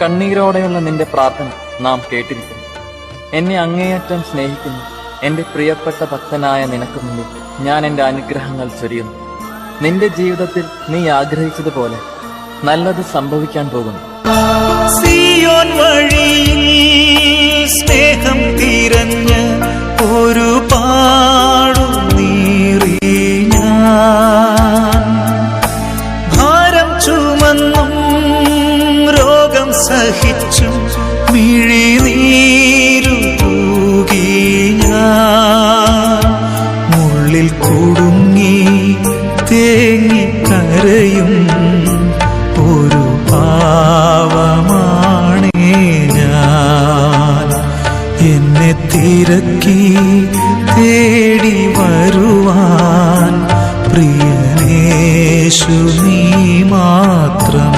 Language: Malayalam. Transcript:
കണ്ണീരോടെയുള്ള നിന്റെ പ്രാർത്ഥന നാം കേട്ടിരിക്കുന്നു. എന്നെ അങ്ങേയറ്റം സ്നേഹിക്കുന്നു. എന്റെ പ്രിയപ്പെട്ട ഭക്തനായ നിനക്ക് മുന്നിൽ ഞാൻ എന്റെ അനുഗ്രഹങ്ങൾ ചൊരിയുന്നു. നിന്റെ ജീവിതത്തിൽ നീ ആഗ്രഹിച്ചതുപോലെ നല്ലത് സംഭവിക്കാൻ പോകുന്നു. സിയോൻ സഹിച്ചും മിഴിനീരു മുള്ളിൽ കുടുങ്ങി തേങ്ങി കരയും ഒരു പാവമാണേ എന്നെ തിരക്കി തേടി വരുവാൻ പ്രിയനേശു നീ മാത്രം